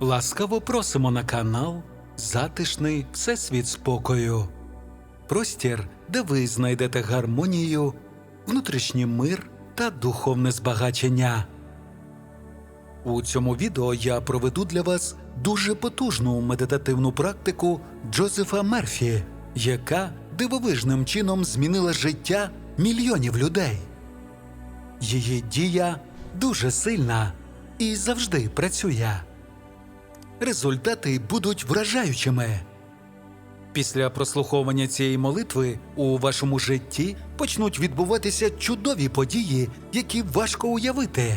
Ласкаво просимо на канал Затишний Всесвіт спокою. Простір, де ви знайдете гармонію, внутрішній мир та духовне збагачення. У цьому відео я проведу для вас дуже потужну медитативну практику Джозефа Мерфі, яка дивовижним чином змінила життя мільйонів людей. Її дія дуже сильна і завжди працює. Результати будуть вражаючими. Після прослуховування цієї молитви у вашому житті почнуть відбуватися чудові події, які важко уявити.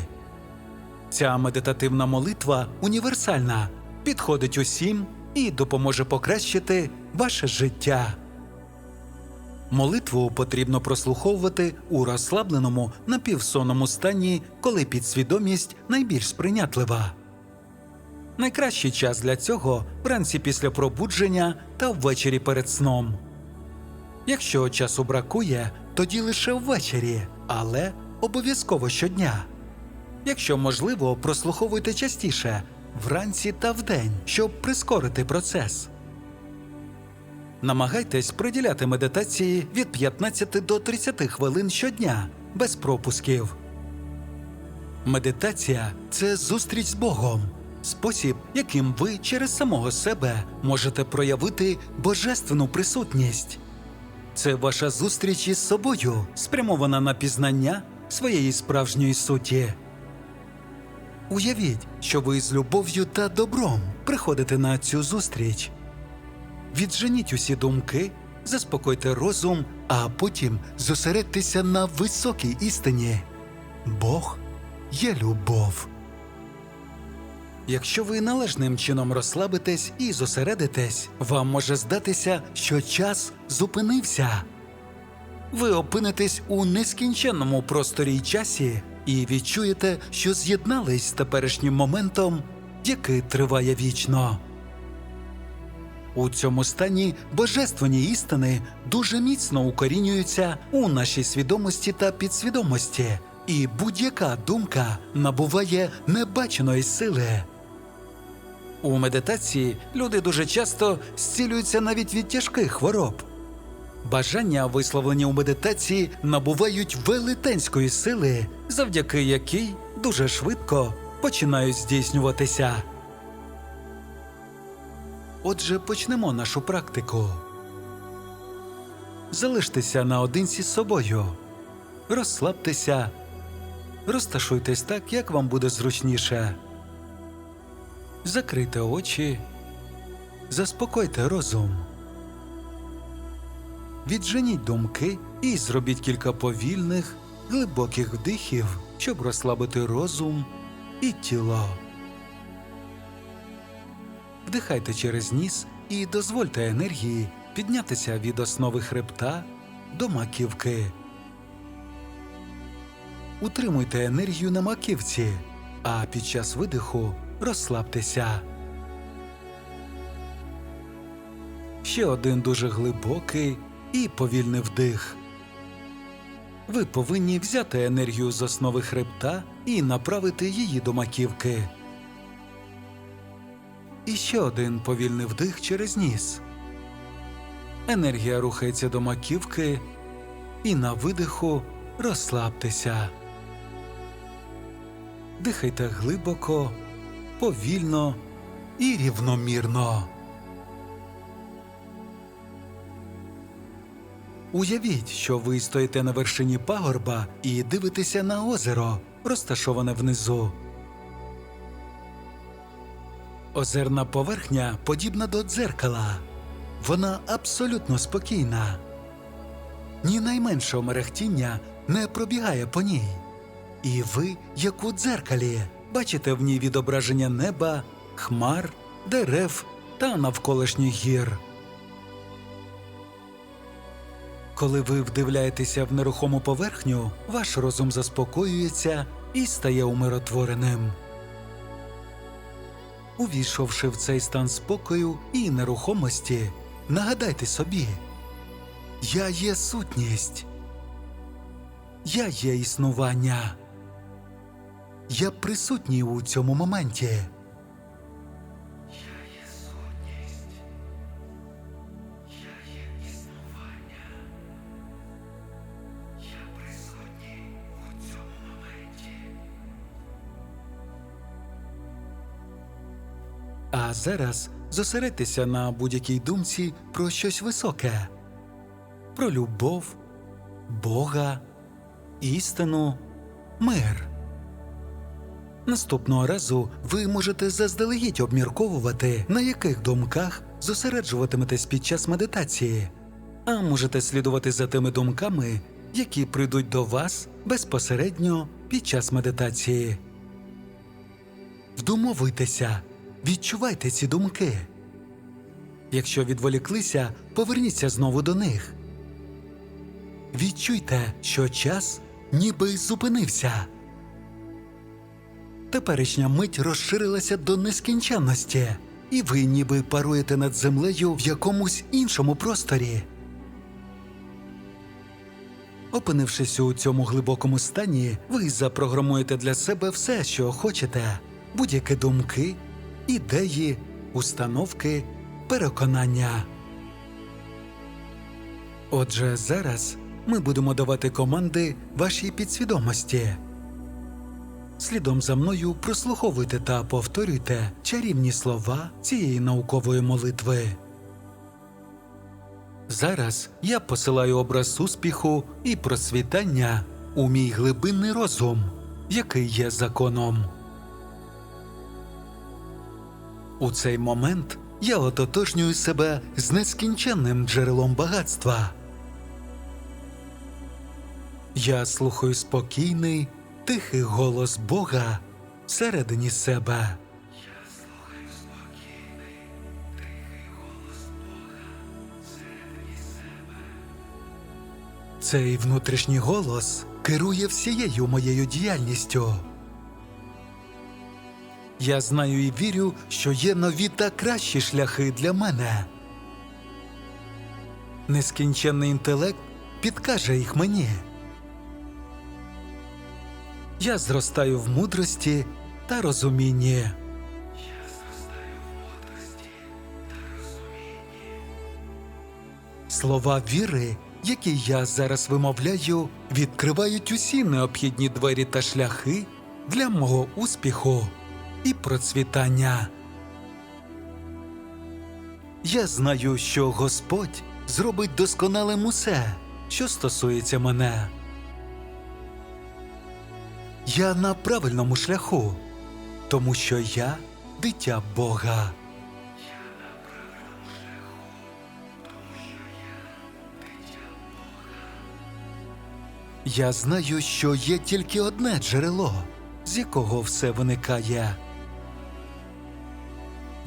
Ця медитативна молитва універсальна, підходить усім і допоможе покращити ваше життя. Молитву потрібно прослуховувати у розслабленому напівсонному стані, коли підсвідомість найбільш сприйнятлива. Найкращий час для цього вранці після пробудження та ввечері перед сном. Якщо часу бракує, тоді лише ввечері, але обов'язково щодня. Якщо можливо, прослуховуйте частіше вранці та вдень, щоб прискорити процес. Намагайтесь приділяти медитації від 15 до 30 хвилин щодня без пропусків. Медитація це зустріч з Богом, спосіб, яким ви через самого себе можете проявити божественну присутність. Це ваша зустріч із собою, спрямована на пізнання своєї справжньої суті. Уявіть, що ви з любов'ю та добром приходите на цю зустріч. Відженіть усі думки, заспокойте розум, а потім зосередьтеся на високій істині. Бог є любов. Якщо ви належним чином розслабитесь і зосередитесь, вам може здатися, що час зупинився. Ви опинитесь у нескінченному просторі й часі і відчуєте, що з'єднались з теперішнім моментом, який триває вічно. У цьому стані божественні істини дуже міцно укорінюються у нашій свідомості та підсвідомості, і будь-яка думка набуває небаченої сили. У медитації люди дуже часто зцілюються навіть від тяжких хвороб. Бажання, висловлені у медитації, набувають велетенської сили, завдяки якій дуже швидко починають здійснюватися. Отже, почнемо нашу практику. Залиштеся наодинці з собою, розслабтеся, розташуйтесь так, як вам буде зручніше. Закрийте очі, заспокойте розум. Відженіть думки і зробіть кілька повільних, глибоких вдихів, щоб розслабити розум і тіло. Вдихайте через ніс і дозвольте енергії піднятися від основи хребта до маківки. Утримуйте енергію на маківці, а під час видиху розслабтеся. Ще один дуже глибокий і повільний вдих. Ви повинні взяти енергію з основи хребта і направити її до маківки. І ще один повільний вдих через ніс. Енергія рухається до маківки, і на видиху розслабтеся. Дихайте глибоко, повільно і рівномірно. Уявіть, що ви стоїте на вершині пагорба і дивитеся на озеро, розташоване внизу. Озерна поверхня подібна до дзеркала. Вона абсолютно спокійна. Ні найменшого мерехтіння не пробігає по ній. І ви, як у дзеркалі, бачите в ній відображення неба, хмар, дерев та навколишніх гір. Коли ви вдивляєтеся в нерухому поверхню, ваш розум заспокоюється і стає умиротвореним. Увійшовши в цей стан спокою і нерухомості, нагадайте собі: Я є сутність, я є існування, я присутній у цьому моменті. Я є сутність. Я є існування. Я присутній у цьому моменті. А зараз зосередьтеся на будь-якій думці про щось високе, про любов, Бога, істину, мир. Наступного разу ви можете заздалегідь обмірковувати, на яких думках зосереджуватиметесь під час медитації, а можете слідувати за тими думками, які прийдуть до вас безпосередньо під час медитації. Вдумовуйтеся, відчувайте ці думки. Якщо відволіклися, поверніться знову до них. Відчуйте, що час ніби зупинився. Теперішня мить розширилася до нескінченності, і ви ніби паруєте над землею в якомусь іншому просторі. Опинившись у цьому глибокому стані, ви запрограмуєте для себе все, що хочете, будь-які думки, ідеї, установки, переконання. Отже, зараз ми будемо давати команди вашій підсвідомості. Слідом за мною прослуховуйте та повторюйте чарівні слова цієї наукової молитви. Зараз я посилаю образ успіху і процвітання у мій глибинний розум, який є законом. У цей момент я ототожнюю себе з нескінченним джерелом багатства. Я слухаю спокійний, тихий голос Бога всередині себе. Цей внутрішній голос керує всією моєю діяльністю. Я знаю і вірю, що є нові та кращі шляхи для мене. Нескінченний інтелект підкаже їх мені. Я зростаю в мудрості та розумінні. Слова віри, які я зараз вимовляю, відкривають усі необхідні двері та шляхи для мого успіху і процвітання. Я знаю, що Господь зробить досконалим усе, що стосується мене. Я на правильному шляху, тому що я дитя Бога. Я знаю, що є тільки одне джерело, з якого все виникає.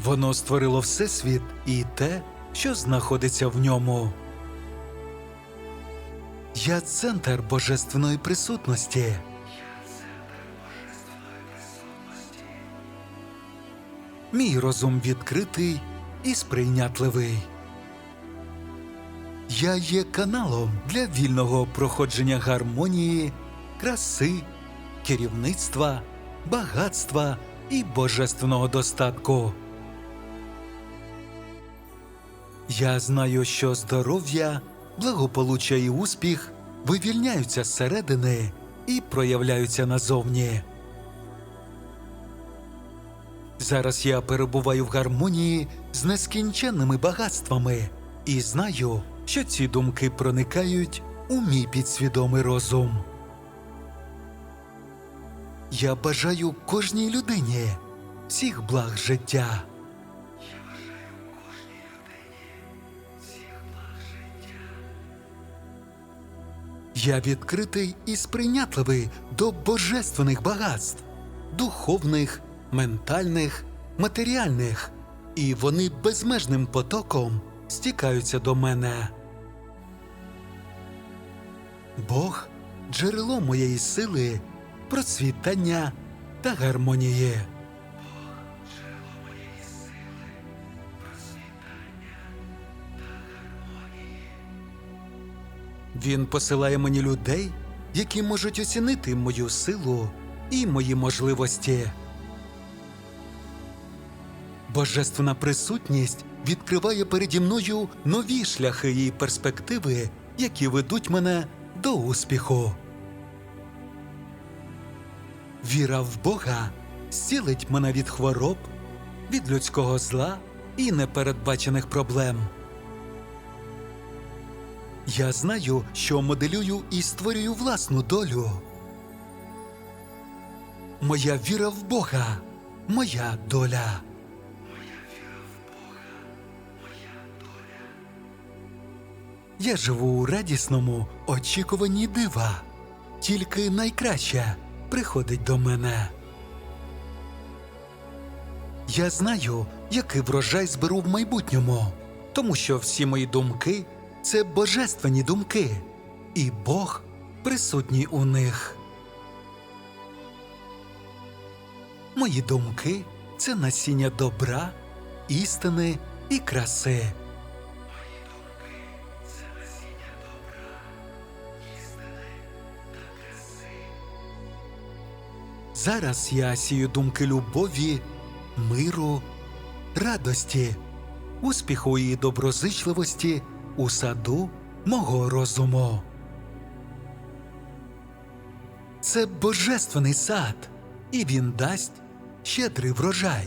Воно створило Всесвіт і те, що знаходиться в ньому. Я центр божественної присутності. Мій розум відкритий і сприйнятливий. Я є каналом для вільного проходження гармонії, краси, керівництва, багатства і божественного достатку. Я знаю, що здоров'я, благополуччя і успіх вивільняються зсередини і проявляються назовні. Зараз я перебуваю в гармонії з нескінченними багатствами і знаю, що ці думки проникають у мій підсвідомий розум. Я бажаю кожній людині всіх благ життя. Я відкритий і сприйнятливий до божественних багатств, духовних, ментальних, матеріальних, і вони безмежним потоком стікаються до мене. Бог джерело моєї сили, процвітання та гармонії. Він посилає мені людей, які можуть оцінити мою силу і мої можливості. Божественна присутність відкриває переді мною нові шляхи і перспективи, які ведуть мене до успіху. Віра в Бога зцілить мене від хвороб, від людського зла і непередбачених проблем. Я знаю, що моделюю і створюю власну долю. Моя віра в Бога, моя доля. Я живу у радісному очікуванні дива. Тільки найкраще приходить до мене. Я знаю, який врожай зберу в майбутньому, тому що всі мої думки це божественні думки, і Бог присутній у них. Мої думки це насіння добра, істини і краси. Зараз я сію думки любові, миру, радості, успіху і доброзичливості у саду мого розуму. Це божественний сад, і він дасть щедрий врожай.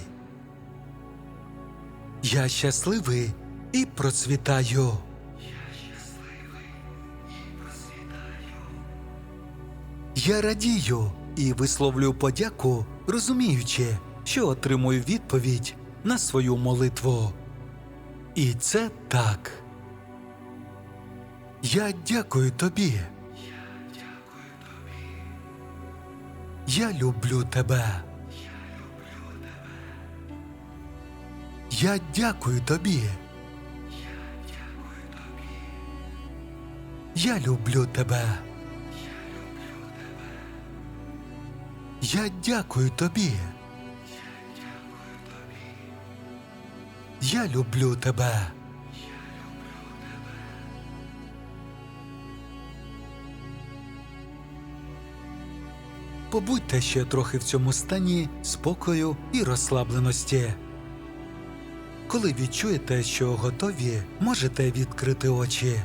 Я щасливий і процвітаю. Я радію і висловлюю подяку, розуміючи, що отримую відповідь на свою молитву. І це так. Я дякую тобі. Я люблю тебе. Я дякую тобі. Я люблю тебе. Я дякую тобі. Я люблю тебе. Побудьте ще трохи в цьому стані спокою і розслабленості. Коли відчуєте, що готові, можете відкрити очі.